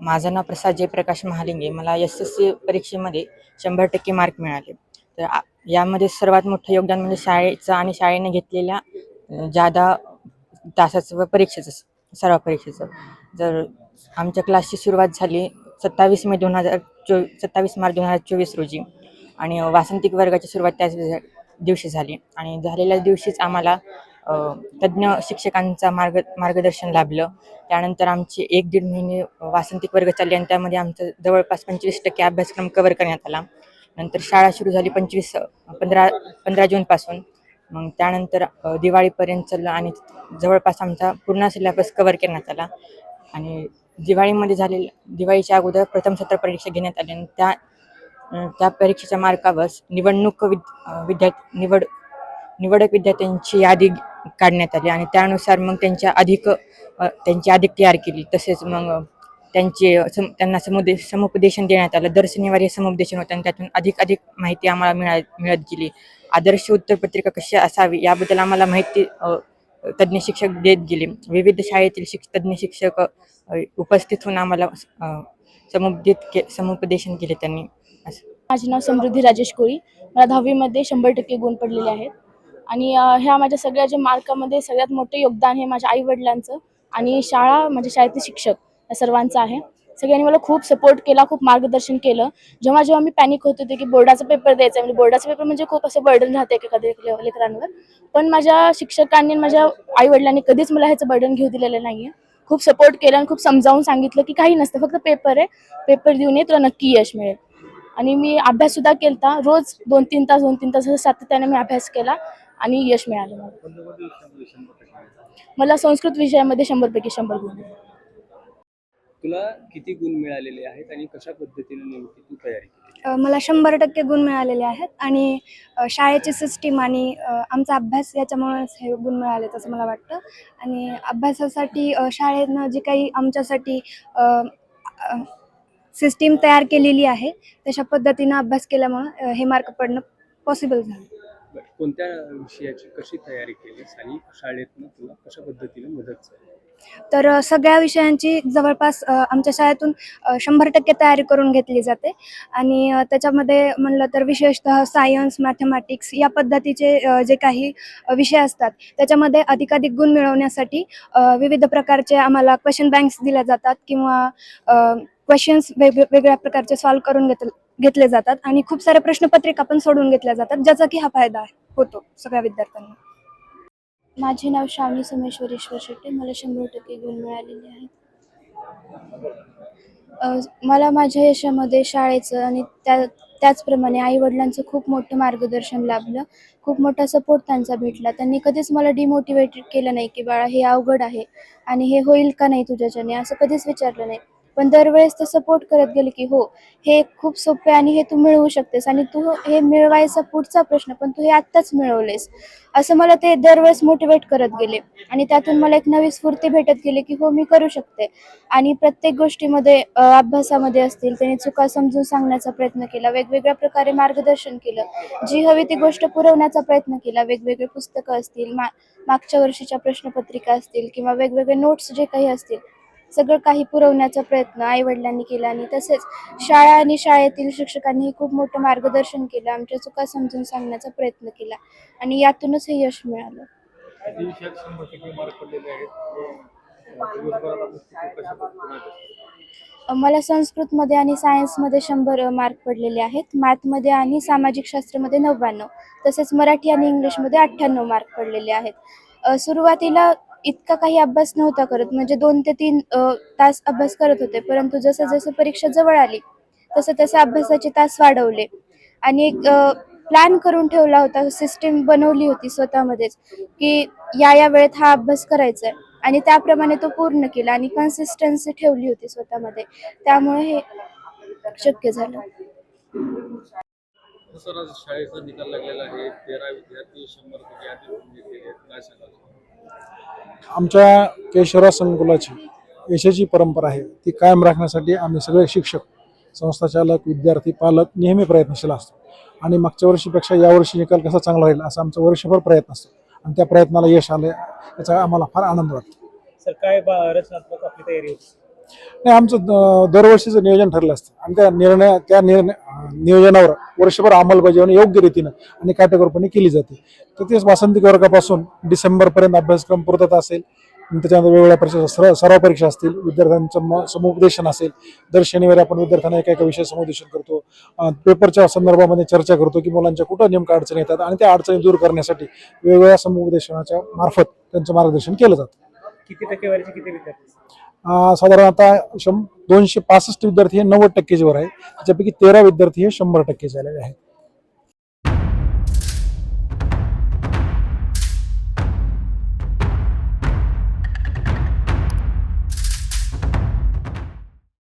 माझं नाव प्रसाद जयप्रकाश महालिंगे. मला S S C परीक्षेमध्ये शंभर टक्के मार्क मिळाले. तर यामध्ये सर्वात मोठं योगदान म्हणजे शाळेचं आणि शाळेने घेतलेल्या ज्यादा जादा तासाचं व परीक्षेचं सर्व सराव परीक्षेचं. जर आमच्या क्लासची सुरुवात झाली सत्तावीस मे दोन हजार चोवी सत्तावीस मार्च दोन हजार चोवीस रोजी. आणि वासंतिक वर्गाची सुरुवात त्याच दिवशी- झाली. आणि झालेल्या दिवशीच आम्हाला तज्ज्ञ शिक्षकांचा मार्ग मार्गदर्शन लाभलं. त्यानंतर आमचे एक दीड महिने वासंतिक वर्ग चालले आणि त्यामध्ये आमचं जवळपास पंचवीस टक्के अभ्यासक्रम कवर करण्यात आला. नंतर शाळा सुरू झाली पंचवीस पंधरा पंधरा जूनपासून मग त्यानंतर दिवाळीपर्यंत चाललं आणि जवळपास आमचा पूर्ण सिलेबस कवर करण्यात आला. आणि दिवाळीमध्ये झालेलं दिवाळीच्या अगोदर प्रथम सत्र परीक्षा घेण्यात आली आणि त्या त्या परीक्षेच्या मार्कावर निवडणूक विद विद्यार्थी निवड निवडक विद्यार्थ्यांची यादी काढण्यात आली आणि त्यानुसार मग त्यांच्या अधिक त्यांची अधिक तयार केली. तसेच मग त्यांचे सम त्यांना समुदे समुपदेशन देण्यात आलं. दर शनिवारी हे समुपदेशन होतं आणि त्यातून अधिक अधिक माहिती आम्हाला मिळा मिळत गेली. आदर्श उत्तरपत्रिका कशी असावी याबद्दल आम्हाला माहिती तज्ज्ञ शिक्षक देत गेले. विविध शाळेतील शिक्ष तज्ज्ञ शिक्षक उपस्थित होऊन आम्हाला समुपदेत के समुपदेशन केले त्यांनी. माझे नाव समृद्धी राजेश कोळी. मला दहावीमध्ये शंभर टक्के गुण पडलेले आहेत. आणि ह्या माझ्या सगळ्या जे मार्कामध्ये सगळ्यात मोठं योगदान हे माझ्या आईवडिलांचं आणि शाळा माझ्या शाळेतील शिक्षक या सर्वांचं आहे. सगळ्यांनी मला खूप सपोर्ट केला खूप मार्गदर्शन केलं. जेव्हा जेव्हा मी पॅनिक होत होते की बोर्डाचा पेपर द्यायचा आहे म्हणजे बोर्डाचा पेपर म्हणजे खूप असं बर्डन राहते एखाद्या लेकरांवर. पण माझ्या शिक्षकांनी माझ्या आईवडिलांनी कधीच मला ह्याचं बर्डन घेऊ दिलेलं नाही आहे खूप सपोर्ट केला आणि खूप समजावून सांगितलं की काही नसतं फक्त पेपर आहे. पेपर देऊन ये तुला नक्की यश मिळेल. आणि मी अभ्यास सुद्धा केलता. रोज दोन तीन तास दोन तीन तास असं सातत्याने मी अभ्यास केला आणि यश मिळालं मला. मला संस्कृत विषयामध्ये शंभर पैकी शंभर गुण आहेत. तुला किती गुण मिळालेले आहेत आणि कशा पद्धतीने नेमकी तू तयारी केली? अ, मला शंभर टक्के गुण मिळालेले आहेत आणि अ, शाळेची सिस्टीम आणि अ, आमचा अभ्यास याच्यामुळेच हे गुण मिळाले असं मला वाटतं. आणि अभ्यासासाठी अ, शाळेनं जी काही आमच्यासाठी सिस्टीम तयार केलेली आहे. तशा पद्धतीनं अभ्यास केल्यामुळं अ, हे मार्क पडणं पॉसिबल झालं. बरं, कोणत्या विषयाची कशी तयारी केलीस आणि शाळेतनं तुला कशा पद्धतीने मदत झाली? तर अ, सगळ्या विषयांची जवळपास अ, आमच्या शाळेतून अ, शंभर टक्के तयारी करून घेतली जाते. आणि अ, त्याच्यामध्ये म्हणलं तर विशेषतः सायन्स मॅथमॅटिक्स या पद्धतीचे अ, जे काही अ, विषय असतात त्याच्यामध्ये अधिकाधिक गुण मिळवण्यासाठी अ, विविध प्रकारचे आम्हाला क्वेश्चन बँक्स दिल्या जातात किंवा क्वेश्चन्स वेगवेगळ्या प्रकारचे सॉल्व करून घेतले घेतले जातात आणि खूप साऱ्या प्रश्नपत्रिका पण सोडून घेतल्या जातात ज्याचा की हा फायदा होतो सगळ्या विद्यार्थ्यांना. माझे नाव श्रावणी सोमेश्वरेश्वर शेट्टे मला शंभर टक्के गुण मिळालेले आहेत. मला माझ्या यशामध्ये शाळेचं आणि त्या त्याचप्रमाणे आईवडिलांचं खूप मोठं मार्गदर्शन लाभलं. खूप मोठा सपोर्ट त्यांचा भेटला. त्यांनी कधीच मला डिमोटिवेटेड केलं नाही की बाळा हे अवघड आहे आणि हे होईल का नाही तुझ्याच्याने? असं कधीच विचारलं नाही. पण दरवेळेस ते सपोर्ट करत गेले की हो हे खूप सोपे आणि हे तू मिळवू शकतेस आणि तू हे मिळवायचा पुढचा प्रश्न पण तू हे आत्ताच मिळवलेस. असं मला ते दरवेळेस मोटिवेट करत गेले. आणि त्यातून मला एक नवी स्फूर्ती भेटत गेली की हो मी करू शकते. आणि प्रत्येक गोष्टीमध्ये अभ्यासामध्ये असतील त्यांनी चुका समजून सांगण्याचा प्रयत्न केला वेगवेगळ्या प्रकारे मार्गदर्शन केलं जी हवी ती गोष्ट पुरवण्याचा प्रयत्न केला वेगवेगळे पुस्तकं असतील मा मागच्या वर्षीच्या प्रश्नपत्रिका असतील किंवा वेगवेगळे नोट्स जे काही असतील सगळं काही पुरवण्याचा प्रयत्न आईवडिलांनी केला आणि तसेच शाळा आणि शाळेतील शिक्षकांनी खूप मोठं मार्गदर्शन केलं आमच्या चुका समजून सांगण्याचा प्रयत्न केला आणि यातूनच हे यश मिळालं. मला संस्कृतमध्ये आणि सायन्समध्ये शंभर मार्क पडलेले आहेत. मॅथमध्ये आणि सामाजिक शास्त्रामध्ये नव्याण्णव. तसेच मराठी आणि इंग्लिशमध्ये अठ्ठ्याण्णव मार्क पडलेले आहेत. सुरुवातीला इतका काही अभ्यास नव्हता करत. म्हणजे दोन ते तीन तास अभ्यास करत होते. परंतु जसं जसं परीक्षा जवळ आली तसं तसं अभ्यासाचे तास वाढवले. आणि एक प्लॅन करून ठेवला होता. सिस्टीम बनवली होती स्वतःमध्येच की या या वेळेत हा अभ्यास करायचा आहे. आणि त्याप्रमाणे तो पूर्ण केला आणि कन्सिस्टन्सी ठेवली होती स्वतःमध्ये. त्यामुळे हे शक्य झालं. शाळेचा निकाल लागलेला आहे. तेरा विद्यार्थी शंभर आमच्या केशवराज संकुलाची यशाची परंपरा आहे. ती कायम राखण्यासाठी आम्ही सगळे शिक्षक संस्था चालक विद्यार्थी पालक नेहमी प्रयत्नशील असतो. आणि मागच्या वर्षीपेक्षा यावर्षी निकाल कसा चांगला राहील असा आमचा वर्षभर प्रयत्न असतो. आणि त्या प्रयत्नाला यश आले याचा आम्हाला फार आनंद वाटतो. सर काय रचनात्मक आपली तयारी होती? नाही आमचं दरवर्षीचं नियोजन ठरलं असतं. आणि त्या निर्णय त्या निर्णय नियोजनावर वर्षभर अंमलबजावणी योग्य रीतीनं आणि काटेकोरपणे केली जाते. तर तेच वासंतिक वर्गापासून डिसेंबरपर्यंत अभ्यासक्रम पूर्तता असेल. त्याच्यानंतर वेगवेगळ्या परीक्षा सर सराव परीक्षा असतील. विद्यार्थ्यांचं म समुपदेशन असेल. दर शनिवारी आपण विद्यार्थ्यांना एका एका विषय समुपदेशन करतो. पेपरच्या संदर्भामध्ये चर्चा करतो की मुलांच्या कुठं नेमक्या अडचणी येतात आणि त्या अडचणी दूर करण्यासाठी वेगवेगळ्या समुपदेशनाच्या मार्फत त्यांचं मार्गदर्शन केलं जातं. किती टक्केवारीचे किती विद्यार्थी? साधारण आता शं दोनशे पासष्ट विद्यार्थी हे नव्वद टक्केच्यावर आहे. त्याच्यापैकी तेरा विद्यार्थी हे शंभर टक्के आलेले आहेत.